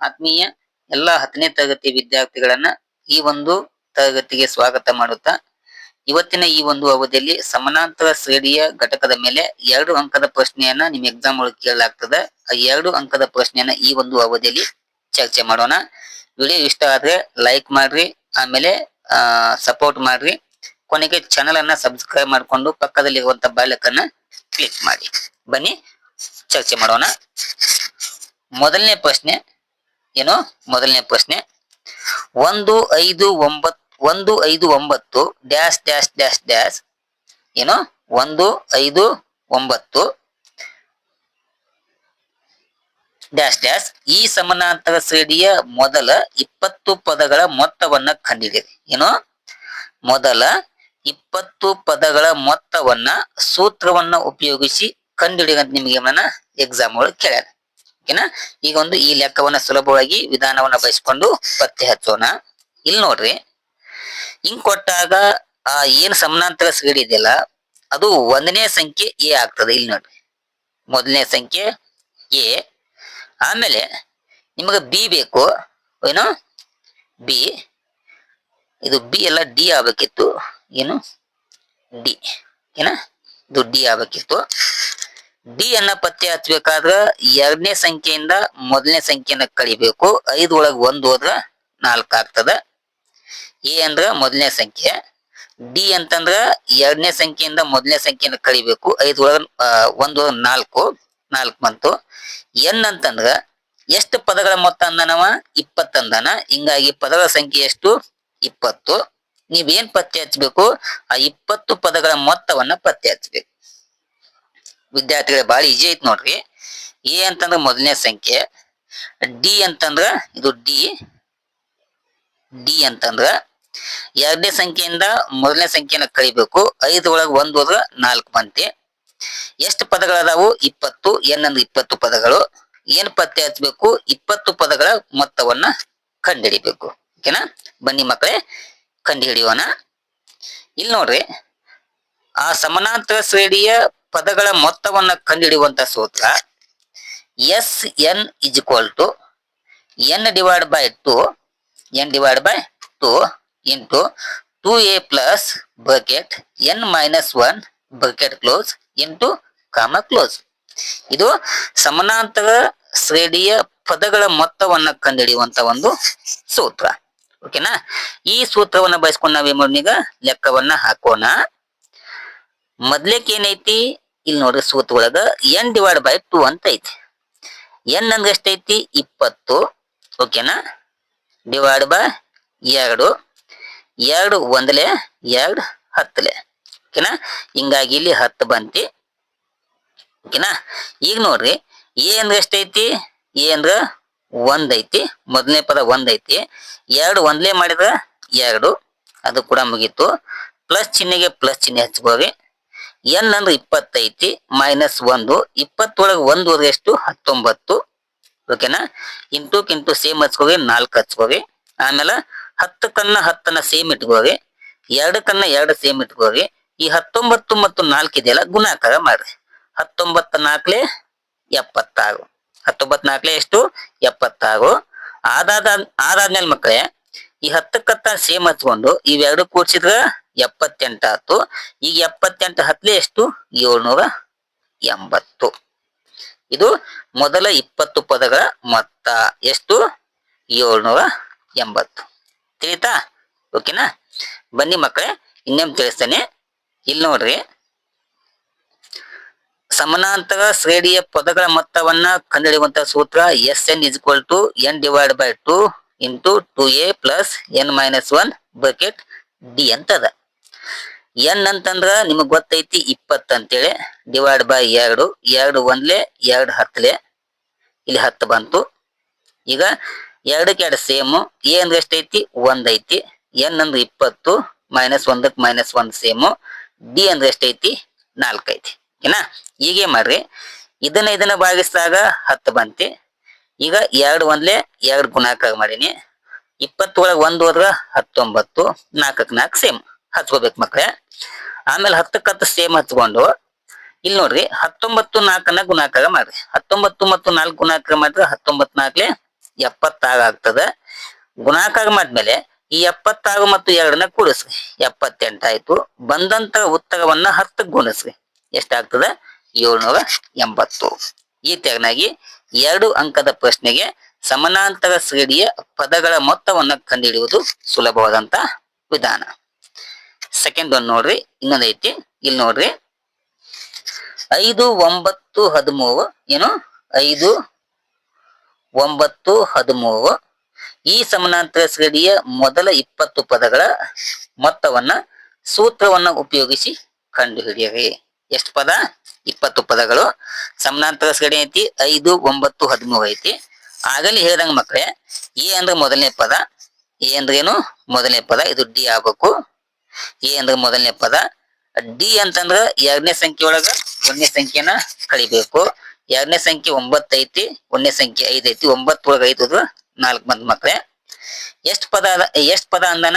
ಆತ್ಮೀಯ ಎಲ್ಲ ಹತ್ತನೇ ತರಗತಿ ವಿದ್ಯಾರ್ಥಿಗಳನ್ನ ಈ ಒಂದು ತರಗತಿಗೆ ಸ್ವಾಗತ ಮಾಡುತ್ತಾ, ಇವತ್ತಿನ ಈ ಒಂದು ಅವಧಿಯಲ್ಲಿ ಸಮಾನಾಂತರ ಶ್ರೇಣಿಯ ಘಟಕದ ಮೇಲೆ ಎರಡು ಅಂಕದ ಪ್ರಶ್ನೆಯನ್ನ ನಿಮ್ ಎಕ್ಸಾಮ್ ಒಳಗೆ ಕೇಳಲಾಗ್ತದೆ. ಆ ಎರಡು ಅಂಕದ ಪ್ರಶ್ನೆಯನ್ನ ಈ ಒಂದು ಅವಧಿಯಲ್ಲಿ ಚರ್ಚೆ ಮಾಡೋಣ. ವಿಡಿಯೋ ಇಷ್ಟ ಆದ್ರೆ ಲೈಕ್ ಮಾಡ್ರಿ, ಆಮೇಲೆ ಸಪೋರ್ಟ್ ಮಾಡ್ರಿ. ಕೊನೆಗೆ ಚಾನಲ್ ಅನ್ನ ಸಬ್ಸ್ಕ್ರೈಬ್ ಮಾಡಿಕೊಂಡು ಪಕ್ಕದಲ್ಲಿರುವಂತ ಬಾಲಕನ್ನ ಕ್ಲಿಕ್ ಮಾಡಿ. ಬನ್ನಿ, ಚರ್ಚೆ ಮಾಡೋಣ. ಮೊದಲನೇ ಪ್ರಶ್ನೆ ಏನು? ಮೊದಲನೇ ಪ್ರಶ್ನೆ. ಒಂದು ಐದು ಒಂಬತ್ತು ಒಂದು ಐದು ಒಂಬತ್ತು, ಡ್ಯಾಶ್ ಡ್ಯಾಶ್ ಡ್ಯಾಶ್ ಡ್ಯಾಶ್. ಏನು? ಒಂದು ಐದು ಒಂಬತ್ತು, ಡ್ಯಾಶ್ ಡ್ಯಾಶ್. ಈ ಸಮಾನಾಂತರ ಶ್ರೇಣಿಯ ಮೊದಲ ಇಪ್ಪತ್ತು ಪದಗಳ ಮೊತ್ತವನ್ನ ಕಂಡಿಡಿರಿ ಏನು? ಮೊದಲ ಇಪ್ಪತ್ತು ಪದಗಳ ಮೊತ್ತವನ್ನ ಸೂತ್ರವನ್ನ ಉಪಯೋಗಿಸಿ ಕಂಡುಹಿಡಿಯಂತ ನಿಮಗೆ ಎಕ್ಸಾಮ್ ಒಳಗೆ ಕೇಳ್ಯಾರ. ಓಕೆನಾ? ಈಗ ಒಂದು ಈ ಲೆಕ್ಕವನ್ನ ಸುಲಭವಾಗಿ ವಿಧಾನವನ್ನ ಬಯಸ್ಕೊಂಡು ಪತ್ತೆ ಹಚ್ಚೋಣ. ಇಲ್ಲಿ ನೋಡ್ರಿ, ಹಿಂಗ್ ಕೊಟ್ಟಾಗ ಆ ಏನ್ ಸಮಾನಾಂತರ ಸೀಡ್ ಇದೆಯಲ್ಲ, ಅದು ಒಂದನೇ ಸಂಖ್ಯೆ ಎ ಆಗ್ತದೆ. ಇಲ್ಲಿ ನೋಡ್ರಿ, ಮೊದಲನೇ ಸಂಖ್ಯೆ ಎ. ಆಮೇಲೆ ನಿಮಗೆ ಬಿ ಬೇಕು. ಏನು? ಬಿ. ಇದು ಬಿ ಎಲ್ಲ ಡಿ ಆಗ್ಬೇಕಿತ್ತು. ಏನು? ಡಿ. ಏನ? ಇದು ಡಿ ಆಗ್ಬೇಕಿತ್ತು. ಡಿ ಅನ್ನ ಪತ್ತೆ ಹಚ್ಚಬೇಕಾದ್ರ ಎರಡನೇ ಸಂಖ್ಯೆಯಿಂದ ಮೊದಲನೇ ಸಂಖ್ಯೆನ ಕಳಿಬೇಕು. ಐದು ಒಳಗ್ ಒಂದು ಹೋದ್ರ ನಾಲ್ಕು ಆಗ್ತದ. ಎ ಅಂದ್ರ ಮೊದಲನೇ ಸಂಖ್ಯೆ. ಡಿ ಅಂತಂದ್ರ ಎರಡನೇ ಸಂಖ್ಯೆಯಿಂದ ಮೊದಲನೇ ಸಂಖ್ಯೆನ ಕಳಿಬೇಕು. ಐದು ಒಳಗ ಒಂದು ನಾಲ್ಕು ನಾಲ್ಕು ಬಂತು. ಎನ್ ಅಂತಂದ್ರ ಎಷ್ಟು ಪದಗಳ ಮೊತ್ತ ಅಂದನವ? ಇಪ್ಪತ್ತಂದನ ಹಿಂಗಾಗಿ ಪದಗಳ ಸಂಖ್ಯೆ ಎಷ್ಟು? ಇಪ್ಪತ್ತು. ನೀವೇನ್ ಪತ್ತೆ ಹಚ್ಬೇಕು? ಆ ಇಪ್ಪತ್ತು ಪದಗಳ ಮೊತ್ತವನ್ನ ಪತ್ತೆ ಹಚ್ಬೇಕು. ವಿದ್ಯಾರ್ಥಿಗಳ ಬಾಳ ಈಜಿ ಐತಿ ನೋಡ್ರಿ. ಎ ಅಂತಂದ್ರ ಮೊದಲನೇ ಸಂಖ್ಯೆ, ಡಿ ಅಂತಂದ್ರ ಇದು ಡಿ ಡಿ ಅಂತಂದ್ರ ಎರಡನೇ ಸಂಖ್ಯೆಯಿಂದ ಮೊದಲನೇ ಸಂಖ್ಯೆನ ಕಳಿಬೇಕು. ಐದು ಒಳಗೆ ಒಂದು ಹೋದ್ರ ನಾಲ್ಕು ಬಂತಿ. ಎಷ್ಟು ಪದಗಳದಾವು? ಇಪ್ಪತ್ತು, ಎನ್ ಅಂದ್ರೆ ಇಪ್ಪತ್ತು ಪದಗಳು. ಏನ್ ಪತ್ತೆ ಹಚ್ಚಬೇಕು ಇಪ್ಪತ್ತು ಪದಗಳ ಮೊತ್ತವನ್ನ ಕಂಡುಹಿಡಿಬೇಕು ಓಕೆನಾ? ಬನ್ನಿ ಮಕ್ಕಳೇ, ಕಂಡುಹಿಡಿಯೋಣ. ಇಲ್ಲಿ ನೋಡ್ರಿ, ಆ ಸಮಾನಾಂತರ ಶ್ರೇಣಿಯ ಪದಗಳ ಮೊತ್ತವನ್ನ ಕಂಡುಹಿಡಿಯುವಂತ ಸೂತ್ರ S N is equal to N divide by two N divide by two into two A plus bracket N minus one bracket close into comma close ಇದು ಸಮಾನಾಂತರ ಶ್ರೇಣಿಯ ಪದಗಳ ಮೊತ್ತವನ್ನ ಕಂಡುಹಿಡಿಯುವಂತ ಒಂದು ಸೂತ್ರ. ಓಕೆನಾ ಈ ಸೂತ್ರವನ್ನ ಬಳಸ್ಕೊಂಡು ನಾವೇನ್ ಮಾಡೋಣ ಲೆಕ್ಕವನ್ನ ಹಾಕೋಣ. ಮೊದ್ಲೇಕ್ ಏನೈತಿ ಇಲ್ಲಿ ನೋಡ್ರಿ ಸೂತ್ ಒಳಗ ಎನ್ ಡಿವೈಡ್ ಬೈ ಟೂ ಅಂತ ಐತಿ. ಎನ್ ಅಂದ್ರೆ ಎಷ್ಟೈತಿ ಇಪ್ಪತ್ತು. ಓಕೆನಾ ಡಿವೈಡ್ ಬೈ ಎರಡು. ಎರಡು ಒಂದಲೆ, ಎರಡು ಹತ್ತಲೆ. ಓಕೆನಾ ಹಿಂಗಾಗಿ ಇಲ್ಲಿ ಹತ್ತು ಬಂತಿ. ಓಕೆನಾ ಈಗ ನೋಡ್ರಿ ಎ ಅಂದ್ರೆ ಎಷ್ಟೈತಿ ಎ ಅಂದ್ರ ಒಂದೈತಿ ಮೊದಲನೇ ಪದ ಒಂದೈತಿ ಎರಡು ಒಂದ್ಲೆ ಮಾಡಿದ್ರ ಎರಡು. ಅದು ಕೂಡ ಮುಗೀತು. ಪ್ಲಸ್ ಚಿಹ್ನೆಗೆ ಪ್ಲಸ್ ಚಿಹ್ನೆ ಹಚ್ಕೋರಿ ಎನ್ ಅಂದ್ರೆ ಇಪ್ಪತ್ತೈತಿ ಮೈನಸ್ ಒಂದು, ಇಪ್ಪತ್ತೊಳಗೆ ಒಂದು ಹೋದ್ರೆ ಎಷ್ಟು? ಹತ್ತೊಂಬತ್ತು. ಓಕೆನಾ ಇಂಟು ಇಂಟು ಸೇಮ್ ಹಚ್ಕೋವಿ ನಾಲ್ಕು ಹಚ್ಕೋವಿ ಆಮೇಲೆ ಹತ್ತಕ್ಕನ್ನ ಹತ್ತನ್ನ ಸೇಮ್ ಇಟ್ಕೋಗಿ. ಎರಡು ಕನ್ನ ಎರಡು ಸೇಮ್ ಇಟ್ಕೋವಿ ಈ ಹತ್ತೊಂಬತ್ತು ಮತ್ತು ನಾಲ್ಕು ಇದೆಯಲ್ಲ, ಗುಣಾಕಾರ ಮಾಡ್ರಿ. ಹತ್ತೊಂಬತ್ತು ನಾಲ್ಕಲೆ ಎಪ್ಪತ್ತಾರು. ಹತ್ತೊಂಬತ್ತು ನಾಲ್ಕಲೆ ಎಷ್ಟು? ಎಪ್ಪತ್ತಾರು. ಆದಾದ ಆದಾದ್ಮೇಲೆ ಮಕ್ಕಳೇ, ಈ ಹತ್ತಕ್ಕತ್ತ ಸೇಮ್ ಹಚ್ಕೊಂಡು, ಇವೆರಡು ಕೂಡ್ಸಿದ್ರ ಎಪ್ಪತ್ತೆಂಟು ಆಯ್ತು. ಈಗ ಎಪ್ಪತ್ತೆಂಟು ಹತ್ತಲೆ ಎಷ್ಟು? ಏಳ್ನೂರ ಎಂಬತ್ತು. ಇದು ಮೊದಲ ಇಪ್ಪತ್ತು ಪದಗಳ ಮೊತ್ತ. ಎಷ್ಟು? ಏಳ್ನೂರ ಎಂಬತ್ತು. ತಿಳಿತಾ? ಓಕೆನಾ? ಬನ್ನಿ ಮಕ್ಕಳೇ ಇನ್ನೊಮ್ಮೆ ತಿಳಿಸ್ತೇನೆ? ಇಲ್ಲಿ ನೋಡ್ರಿ. ಸಮಾನಾಂತರ ಶ್ರೇಣಿಯ ಪದಗಳ ಮೊತ್ತವನ್ನ ಕಂಡುಹಿಡಿಯುವಂತ ಸೂತ್ರ S N is equal to N divide by two into two A plus N minus one bracket D ಅಂತದ. ಎನ್ ಅಂತಂದ್ರ ನಿಮಗ್ ಗೊತ್ತೈತಿ ಇಪ್ಪತ್ ಅಂತೇಳಿ ಡಿವೈಡ್ ಬೈ ಎರಡು ಎರಡು ಒಂದ್ಲೆ, ಎರಡು ಹತ್ಲೆ ಇಲ್ಲಿ ಹತ್ತು ಬಂತು. ಈಗ ಎರಡಕ್ಕೆ ಎರಡು ಸೇಮು ಎ ಅಂದ್ರೆ ಎಷ್ಟೈತಿ? ಒಂದ್ ಐತಿ. ಎನ್ ಅಂದ್ರೆ ಇಪ್ಪತ್ತು ಮೈನಸ್ ಒಂದಕ್ಕೆ ಮೈನಸ್ ಒಂದ್ ಸೇಮು ಡಿ ಅಂದ್ರೆ ಎಷ್ಟೈತಿ? ನಾಲ್ಕು ಐತಿ. ಓಕೆನಾ ಈಗೇ ಮಾಡ್ರಿ. ಇದನ್ನ ಇದನ್ನ ಭಾಗಿಸಿದಾಗ ಹತ್ತು ಬಂತಿ. ಈಗ ಎರಡು ಒಂದ್ಲೆ, ಎರಡು ಗುಣಾಕಾರ ಮಾಡೀನಿ. ಇಪ್ಪತ್ತೊಳಗೆ ಒಂದು ಹೋದ್ರ ಹತ್ತೊಂಬತ್ತು ನಾಲ್ಕಕ್ಕೆ ನಾಲ್ಕು ಸೇಮ್ ಹಚ್ಕೋಬೇಕು ಮಕ್ಳೆ. ಆಮೇಲೆ ಹತ್ತಕ್ಕಂತ ಹತ್ತು ಸೇಮ್ ಹಚ್ಕೊಂಡು ಇಲ್ಲಿ ನೋಡ್ರಿ ಹತ್ತೊಂಬತ್ತು ನಾಲ್ಕನ್ನ ಗುಣಾಕಾರ ಮಾಡ್ರಿ. ಹತ್ತೊಂಬತ್ತು ಮತ್ತು ನಾಲ್ಕು ಗುಣಾಕಾರ ಮಾಡಿದ್ರೆ ಹತ್ತೊಂಬತ್ ನಾಲ್ಕಲೆ ಎಪ್ಪತ್ತಾರು ಆಗ್ತದ. ಗುಣಾಕಾರ ಮಾಡಿದ್ಮೇಲೆ ಈ ಎಪ್ಪತ್ತಾರು ಮತ್ತು ಎರಡನ್ನ ಕೂಡಿಸ್ರಿ. ಎಪ್ಪತ್ತೆಂಟಾಯ್ತು ಬಂದಂತ ಉತ್ತರವನ್ನ ಹತ್ತಕ್ಕೆ ಗುಣಿಸ್ರಿ. ಎಷ್ಟಾಗ್ತದ? ಏಳ್ನೂರ ಎಂಬತ್ತು. ಈ ತೆರನಾಗಿ ಎರಡು ಅಂಕದ ಪ್ರಶ್ನೆಗೆ ಸಮಾನಾಂತರ ಶ್ರೇಣಿಯ ಪದಗಳ ಮೊತ್ತವನ್ನು ಕಂಡುಹಿಡಿಯುವುದು ಸುಲಭವಾದಂತ ವಿಧಾನ. ಸೆಕೆಂಡ್ ಒಂದು ನೋಡ್ರಿ, ಇನ್ನೊಂದ್ ಐತಿ. ಇಲ್ಲಿ ನೋಡ್ರಿ. ಐದು, ಒಂಬತ್ತು, ಹದಿಮೂರು, ಏನು? ಐದು, ಒಂಬತ್ತು, ಹದಿಮೂರು. ಈ ಸಮಾನಾಂತರ ಶ್ರೇಣಿಯ ಮೊದಲ ಇಪ್ಪತ್ತು ಪದಗಳ ಮೊತ್ತವನ್ನ ಸೂತ್ರವನ್ನ ಉಪಯೋಗಿಸಿ ಕಂಡುಹಿಡಿಯಿರಿ. ಎಷ್ಟು ಪದ? ಇಪ್ಪತ್ತು ಪದಗಳು. ಸಮಾನಾಂತರ ಶ್ರೇಣಿ ಐತಿ, ಐದು, ಒಂಬತ್ತು, ಹದಿಮೂರು ಐತಿ. ಆಗಲಿ ಹೇಳ್ದಂಗ ಮಕ್ಕಳೇ ಎ ಅಂದ್ರೆ ಮೊದಲನೇ ಪದ, ಎ ಅಂದ್ರೆ ಏನು? ಮೊದಲನೇ ಪದ, ಇದು ಡಿ ಆಗ್ಬೇಕು. ಎ ಅಂದ್ರೆ ಮೊದಲನೇ ಪದ, ಡಿ ಅಂತಂದ್ರ ಎರಡನೇ ಸಂಖ್ಯೆ ಒಳಗ ಒಂದನೇ ಸಂಖ್ಯೆನ ಕಳಿಬೇಕು. ಎರಡನೇ ಸಂಖ್ಯೆ ಒಂಬತ್ತು ಐತಿ, ಒಂದನೇ ಸಂಖ್ಯೆ ಐದ್ ಐತಿ, ಒಂಬತ್ತು ಒಳಗ ಐದು ನಾಲ್ಕು ಮಂದಿ ಮಕ್ಳೇ. ಎಷ್ಟ್ ಪದ ಎಷ್ಟ್ ಪದ ಅಂದನ?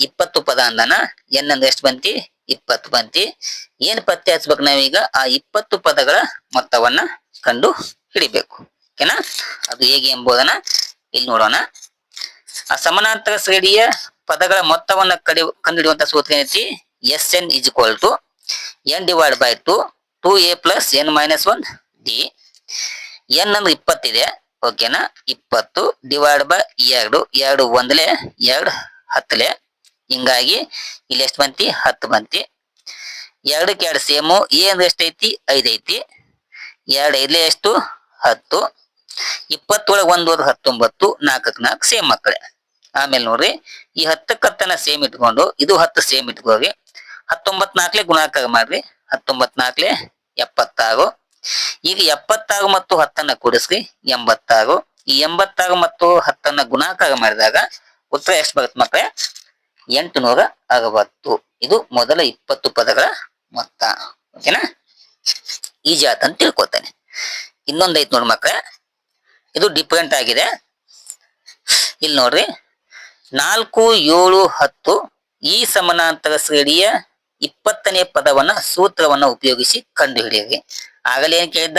ಇಪ್ಪತ್ತು ಪದ ಅಂದನ. ಎನ್ ಅಂದ್ರೆ ಎಷ್ಟ್ ಬಂತಿ? ಇಪ್ಪತ್ತು ಬಂತಿ. ಏನ್ ಪತ್ತೆ ಹಚ್ಬೇಕು ನಾವೀಗ? ಆ ಇಪ್ಪತ್ತು ಪದಗಳ ಮೊತ್ತವನ್ನ ಕಂಡು ಹಿಡಿಬೇಕು. ಓಕೆನಾ? ಅದು ಹೇಗೆ ಎಂಬುದನ್ನ ಇಲ್ಲಿ ನೋಡೋಣ. ಆ ಸಮಾನಾಂತರ ಶ್ರೇಣಿಯ ಪದಗಳ ಮೊತ್ತವನ್ನ ಕಡಿ, ಕಂಡುಹಿಡಿಯುವಂತ ಸೂತ್ರ ಏನೈತಿ? S N is equal to N divide by two two A plus N minus one D N ಅಂದ್ರೆ ಇಪ್ಪತ್ತಿದೆ ಓಕೆನಾ ಇಪ್ಪತ್ತು ಡಿವೈಡ್ ಬೈ ಎರಡು ಎರಡು ಒಂದ್ಲೆ, ಎರಡು ಹತ್ತಲೆ. ಹಿಂಗಾಗಿ ಇಲ್ಲಿ ಎಷ್ಟು ಬಂತಿ? ಹತ್ತು ಬಂತಿ. ಎರಡಕ್ಕೆ ಎರಡು ಸೇಮು ಎ ಅಂದ್ರೆ ಎಷ್ಟೈತಿ? ಐದು ಐತಿ. ಎರಡು ಐದ್ಲೆ ಎಷ್ಟು? ಹತ್ತು. ಇಪ್ಪತ್ತೊಳಗೆ ಒಂದು ಹತ್ತೊಂಬತ್ತು ನಾಲ್ಕಕ್ಕೆ ನಾಲ್ಕು ಸೇಮ್ ಮಕ್ಕಳೇ. ಆಮೇಲೆ ನೋಡ್ರಿ, ಈ ಹತ್ತಕ್ಕೆ ಹತ್ತನ್ನ ಸೇಮ್ ಇಟ್ಕೊಂಡು, ಇದು ಹತ್ತು ಸೇಮ್ ಇಟ್ಕೋರಿ ಹತ್ತೊಂಬತ್ ನಾಲ್ಕಲೆ ಗುಣಾಕಾರ ಮಾಡ್ರಿ ಹತ್ತೊಂಬತ್ ನಾಲ್ಕಲೆ ಎಪ್ಪತ್ತಾರು. ಈಗ ಎಪ್ಪತ್ತಾರು ಮತ್ತು ಹತ್ತನ್ನ ಕೂಡಿಸ್ರಿ, ಎಂಬತ್ತಾರು. ಈ ಎಂಬತ್ತಾರು ಮತ್ತು ಹತ್ತನ್ನ ಗುಣಾಕಾರ ಮಾಡಿದಾಗ ಉತ್ತರ ಎಷ್ಟು ಬರುತ್ತೆ ಮಕ್ಕಳೇ? ಎಂಟುನೂರ ಅರವತ್ತು. ಇದು ಮೊದಲ ಇಪ್ಪತ್ತು ಪದಗಳ ಮೊತ್ತ. ಓಕೆನಾ ಈಜಿ ಅಂತ ತಿಳ್ಕೊತಾನೆ ಇನ್ನೊಂದೈತ್ ನೋಡಿ ಮಕ್ಕಳ. ಇದು ಡಿಫ್ರೆಂಟ್ ಆಗಿದೆ. ಇಲ್ಲಿ ನೋಡ್ರಿ ನಾಲ್ಕು, ಏಳು, ಹತ್ತು ಈ ಸಮಾನಾಂತರ ಶ್ರೇಣಿಯ ಇಪ್ಪತ್ತನೇ ಪದವನ್ನ ಸೂತ್ರವನ್ನ ಉಪಯೋಗಿಸಿ ಕಂಡುಹಿಡಿಯಿರಿ. ಆಗಲೇ ಏನ್ ಕೇಳಿದ್ದ?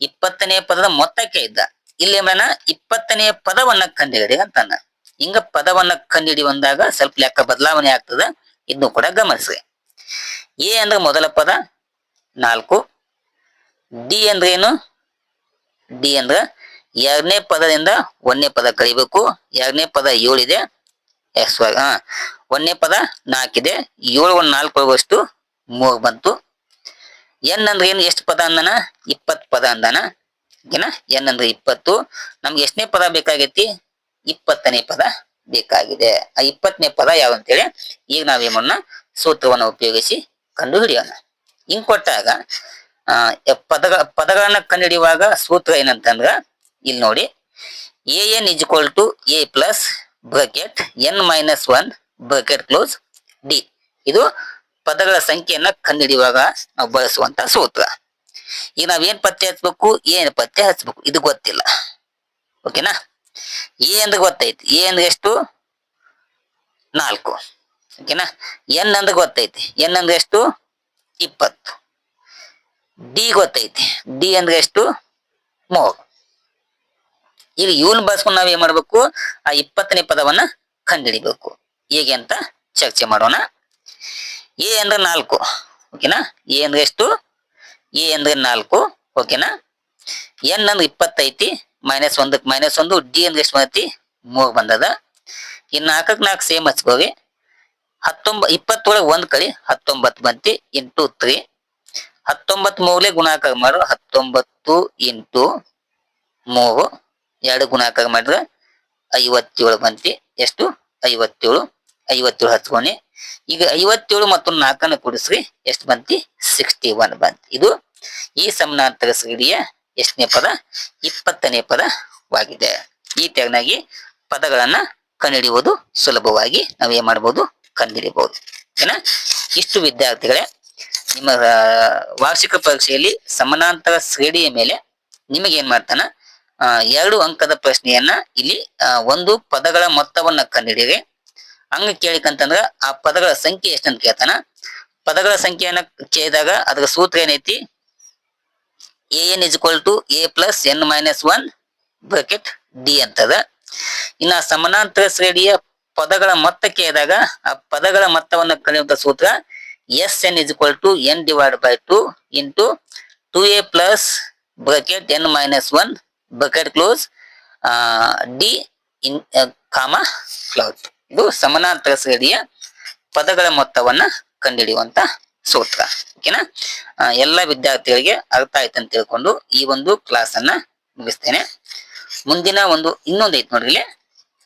ಇಪ್ಪತ್ತನೇ ಪದದ ಮೊತ್ತ ಕೇಳಿದ್ದ. ಇಲ್ಲಿ ಏನ ಇಪ್ಪತ್ತನೇ ಪದವನ್ನ ಕಂಡುಹಿಡಿ ಅಂತಾನ ಹಿಂಗ ಪದವನ್ನ ಕಂಡುಹಿಡಿ ಬಂದಾಗ ಸ್ವಲ್ಪ ಲೆಕ್ಕ ಬದಲಾವಣೆ ಆಗ್ತದ. ಇದನ್ನು ಕೂಡ ಗಮನಿಸ್ರಿ. ಎ ಅಂದ್ರೆ ಮೊದಲ ಪದ, ನಾಲ್ಕು. ಡಿ ಅಂದ್ರೆ ಏನು? ಡಿ ಅಂದ್ರೆ ಎರಡನೇ ಪದದಿಂದ ಒಂದನೇ ಪದ ಕಳಿಬೇಕು ಎರಡನೇ ಪದ ಏಳಿದೆ ಎಸ್ ಹಾ. ಒಂದನೇ ಪದ ನಾಲ್ಕಿದೆ ಏಳು ಒಂದು ನಾಲ್ಕು ಹೋಗುವಷ್ಟು ಮೂರ್ ಬಂತು. ಎನ್ ಅಂದ್ರೆ ಏನು? ಎಷ್ಟು ಪದ ಅಂದನ? ಇಪ್ಪತ್ತು ಪದ ಅಂದನ. ಓಕೆನಾ? ಎನ್ ಅಂದ್ರೆ ಇಪ್ಪತ್ತು. ನಮ್ಗೆ ಎಷ್ಟನೇ ಪದ ಬೇಕಾಗೈತಿ? ಇಪ್ಪತ್ತನೇ ಪದ ಬೇಕಾಗಿದೆ. ಆ ಇಪ್ಪತ್ತನೇ ಪದ ಯಾವ ಅಂತೇಳಿ ಈಗ ನಾವೇಮನ್ನ ಸೂತ್ರವನ್ನು ಉಪಯೋಗಿಸಿ ಕಂಡು ಹಿಡಿಯೋಣ ಹಿಂಗ್ ಕೊಟ್ಟಾಗ ಪದಗಳ ಪದಗಳನ್ನ ಕಂಡುಹಿಡಿಯುವಾಗ ಸೂತ್ರ ಏನಂತಂದ್ರ, ಇಲ್ಲಿ ನೋಡಿ A N is equal to A plus bracket N minus one bracket close D ಇದು ಪದಗಳ ಸಂಖ್ಯೆಯನ್ನ ಕಂಡುಹಿಡಿಯುವಾಗ ನಾವು ಬಳಸುವಂತ ಸೂತ್ರ. ಈಗ ನಾವೇನ್ ಪತ್ತೆ ಹಚ್ಬೇಕು? ಏನ್ ಪತ್ತೆ ಹಚ್ಬೇಕು. ಇದು ಗೊತ್ತಿಲ್ಲ. ಓಕೆನಾ? ಎ ಅಂದ್ರೆ ಗೊತ್ತೈತಿ. ಎ ಅಂದ್ರೆ ಎಷ್ಟು? ನಾಲ್ಕು. ಓಕೆನಾ? ಎನ್ ಅಂದ್ರೆ ಗೊತ್ತೈತಿ. ಎನ್ ಅಂದ್ರೆ ಎಷ್ಟು? ಇಪ್ಪತ್ತು. ಡಿ ಗೊತ್ತೈತಿ. ಡಿ ಅಂದ್ರೆ ಎಷ್ಟು? ಮೂರು. ಈಗ ಇವನ್ ಬಳಸ್ಕೊಂಡು ನಾವ್ ಏನ್ ಮಾಡ್ಬೇಕು? ಆ ಇಪ್ಪತ್ತನೇ ಪದವನ್ನ ಕಂಡಿಡಿಬೇಕು. ಹೇಗೆ ಅಂತ ಚರ್ಚೆ ಮಾಡೋಣ. ಎ ಅಂದ್ರೆ ನಾಲ್ಕು, ಓಕೆನಾ? ಎ ಅಂದ್ರೆ ಎಷ್ಟು? ಎ ಅಂದ್ರೆ ನಾಲ್ಕು, ಓಕೆನಾ? ಎನ್ ಅಂದ್ರೆ ಇಪ್ಪತ್ತೈತಿ ಮೈನಸ್ ಒಂದಕ್ಕೆ ಮೈನಸ್ ಒಂದು, ಡಿ ಅಂದ್ರೆ ಎಷ್ಟು ಬಂದೈತಿ? ಮೂರ್ ಬಂದದ. ಈ ನಾಲ್ಕಕ್ಕೆ ನಾಲ್ಕು ಸೇಮ್ ಹಚ್ಕೋವಿ. ಹತ್ತೊಂಬ, ಇಪ್ಪತ್ತೊಳಗೆ ಒಂದ್ ಕಳಿ ಹತ್ತೊಂಬತ್ತು ಬಂತಿ, ಇಂಟು ತ್ರೀ. ಹತ್ತೊಂಬತ್ತು ಮೂರ್ಲೆ ಗುಣಾಕಾರ ಮಾಡು, ಹತ್ತೊಂಬತ್ತು ಇಂಟು ಮೂರು. ಎರಡು ಗುಣಾಕಾರ ಮಾಡಿದ್ರೆ? ಐವತ್ತೇಳು ಬಂತಿ ಎಷ್ಟು? ಐವತ್ತೇಳು. ಐವತ್ತೇಳು ಹಚ್ಕೊನಿ ಈಗ ಐವತ್ತೇಳು ಮತ್ತು ನಾಲ್ಕನ್ನು ಕೂಡಿಸ್ರಿ. ಎಷ್ಟು ಬಂತಿ ಸಿಕ್ಸ್ಟಿ ಒನ್ ಬಂತಿ ಇದು ಈ ಸಮಾನಾಂತರ ಶ್ರೇಣಿಯ ಎಷ್ಟನೇ ಪದ? ಇಪ್ಪತ್ತನೇ ಪದವಾಗಿದೆ. ಈ ತೆರನಾಗಿ ಪದಗಳನ್ನ ಕಂಡುಹಿಡಿಯುವುದು ಸುಲಭವಾಗಿ ನಾವು ಏನ್ ಮಾಡಬಹುದು ಕಂಡುಹಿಡಿಯಬಹುದು. ಏನ? ಇಷ್ಟು ವಿದ್ಯಾರ್ಥಿಗಳೇ, ನಿಮ್ಮ ವಾರ್ಷಿಕ ಪರೀಕ್ಷೆಯಲ್ಲಿ ಸಮಾನಾಂತರ ಶ್ರೇಣಿಯ ಮೇಲೆ ನಿಮಗೇನ್ ಮಾಡ್ತಾನ? ಎರಡು ಅಂಕದ ಪ್ರಶ್ನೆಯನ್ನ ಇಲ್ಲಿ ಒಂದು ಪದಗಳ ಮೊತ್ತವನ್ನ ಕಂಡುಹಿಡಿಯಿರಿ ಹಂಗ ಕೇಳಿಕಂತಂದ್ರ ಆ ಪದಗಳ ಸಂಖ್ಯೆ ಎಷ್ಟಂತ ಕೇಳ್ತಾನ. ಪದಗಳ ಸಂಖ್ಯೆಯನ್ನ ಕೇಳಿದಾಗ ಅದರ ಸೂತ್ರ ಏನೈತಿ? A N is equal to A plus N minus one bracket D ಅಂತದ. ಇನ್ನ ಸಮಾನಾಂತರ ಶ್ರೇಣಿಯ ಪದಗಳ ಮೊತ್ತ ಕೇಳಿದಾಗ ಆ ಪದಗಳ ಮೊತ್ತವನ್ನು ಕಳೆಯುವಂತ ಸೂತ್ರ S N is equal to N divide by two into two A plus bracket N minus one bracket close D, in comma close ಇದು ಸಮಾನಾಂತರ ಸರಣಿಯ ಪದಗಳ ಮೊತ್ತವನ್ನ ಕಂಡುಹಿಡಿಯುವಂತ ಸೂತ್ರ. ಓಕೆನಾ ಎಲ್ಲ ವಿದ್ಯಾರ್ಥಿಗಳಿಗೆ ಅರ್ಥ ಆಯ್ತು ಅಂತ ತಿಳ್ಕೊಂಡು ಈ ಒಂದು ಕ್ಲಾಸ್ ಅನ್ನ ಮುಗಿಸ್ತೇನೆ. ಮುಂದಿನ ಒಂದು, ಇನ್ನೊಂದು ಐತಿ ನೋಡ್ರಿ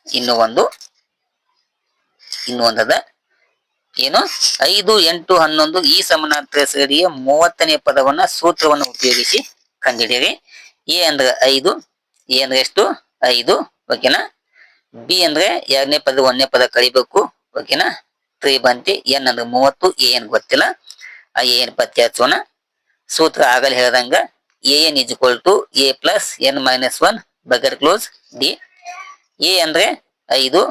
ಇನ್ನು ಒಂದು, ಇನ್ನು ಒಂದದ. ಏನು? ಐದು, ಎಂಟು, ಹನ್ನೊಂದು ಈ ಸಮಾನಾಂತರ ಸೇರಿಯ ಮೂವತ್ತನೇ ಪದವನ್ನ ಸೂತ್ರವನ್ನು ಉಪಯೋಗಿಸಿ ಕಂಡುಹಿಡಿಯಿರಿ. ಎ ಅಂದ್ರೆ ಐದು, ಎ ಅಂದ್ರೆ ಎಷ್ಟು? ಐದು ಓಕೆನಾ ಬಿ ಅಂದ್ರೆ ಎರಡನೇ ಪದ, ಒಂದನೇ ಪದ ಕಳಿಬೇಕು ಓಕೆನಾ ತ್ರೀ ಬಂತಿ ಎನ್ ಅಂದ್ರೆ ಮೂವತ್ತು, ಎ ಏನ್ ಗೊತ್ತಿಲ್ಲ. ಆ ಏನ್ ಪತ್ತೆ ಹಚ್ಚೋಣ? ಸೂತ್ರ ಆಗಲಿ ಹೇಳ್ದಂಗ, A N is equal to A plus N minus one bracket close D. A ಅಂದ್ರೆ ಐದು